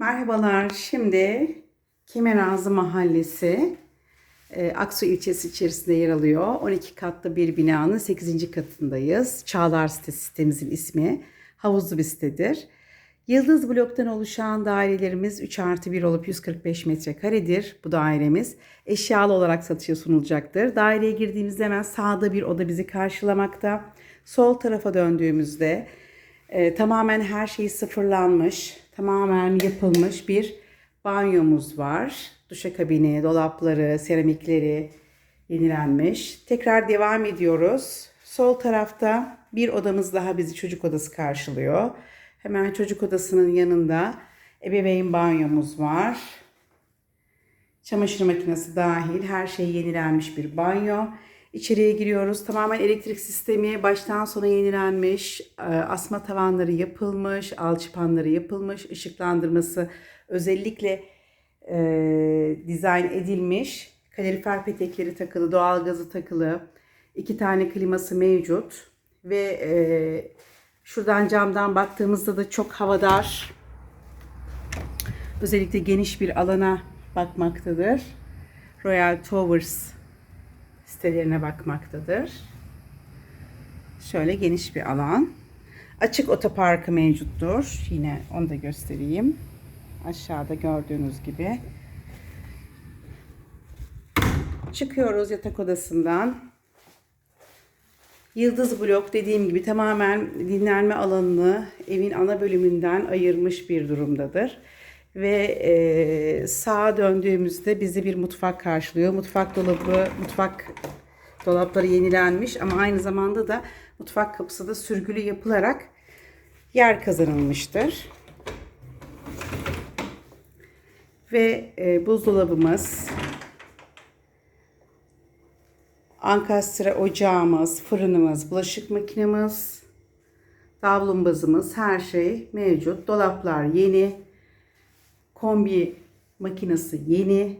Merhabalar. Şimdi Kemerazı Mahallesi e, Aksu ilçesi içerisinde yer alıyor. 12 katlı bir binanın 8. katındayız. Çağlar sitesi sitemizin ismi. Havuzlu bir sitedir. Yıldız bloktan oluşan dairelerimiz 3 artı 1 olup 145 metrekaredir. Bu dairemiz eşyalı olarak satışa sunulacaktır. Daireye girdiğimizde hemen sağda bir oda bizi karşılamakta. Sol tarafa döndüğümüzde e, tamamen her şey sıfırlanmış, tamamen yapılmış bir banyomuz var. Duşakabini, dolapları, seramikleri yenilenmiş. Tekrar devam ediyoruz. Sol tarafta bir odamız daha bizi çocuk odası karşılıyor. Hemen çocuk odasının yanında ebeveyn banyomuz var. Çamaşır makinesi dahil her şey yenilenmiş bir banyo. İçeriye giriyoruz. Tamamen elektrik sistemi baştan sona yenilenmiş. e, Asma tavanları yapılmış. Alçıpanları yapılmış. ışıklandırması özellikle e, dizayn edilmiş. Kalorifer petekleri takılı, doğalgazı takılı. iki tane kliması mevcut. Ve e, şuradan camdan baktığımızda da çok havadar özellikle geniş bir alana bakmaktadır. Royal Towers sitelerine bakmaktadır. Şöyle geniş bir alan. Açık otoparkı mevcuttur. Yine onu da göstereyim. Aşağıda gördüğünüz gibi. Çıkıyoruz yatak odasından. Yıldız blok dediğim gibi tamamen dinlenme alanını evin ana bölümünden ayırmış bir durumdadır. Ve e, sağa döndüğümüzde bizi bir mutfak karşılıyor. Mutfak dolabı, mutfak dolapları yenilenmiş ama aynı zamanda da mutfak kapısı da sürgülü yapılarak yer kazanılmıştır. Ve e, buzdolabımız, ankastre ocağımız, fırınımız, bulaşık makinemiz, davlumbazımız her şey mevcut. Dolaplar yeni. Kombi makinesi yeni.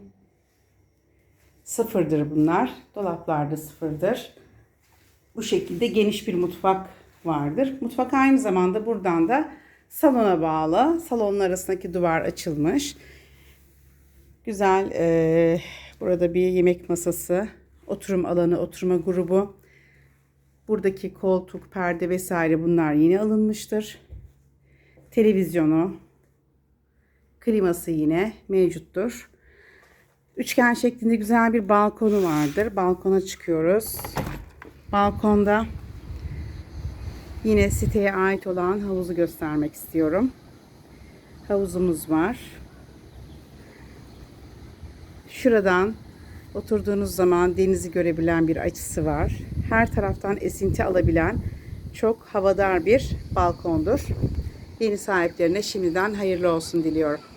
Sıfırdır bunlar. Dolaplar da sıfırdır. Bu şekilde geniş bir mutfak vardır. Mutfak aynı zamanda buradan da salona bağlı. Salonun arasındaki duvar açılmış. Güzel. eee, burada bir yemek masası, oturum alanı, oturma grubu. Buradaki koltuk, perde vesaire bunlar yeni alınmıştır. Televizyonu, kliması yine mevcuttur. Üçgen şeklinde güzel bir balkonu vardır. Balkona çıkıyoruz. Balkonda yine siteye ait olan havuzu göstermek istiyorum. Havuzumuz var. Şuradan oturduğunuz zaman denizi görebilen bir açısı var. Her taraftan esinti alabilen çok havadar bir balkondur. Yeni sahiplerine şimdiden hayırlı olsun diliyorum.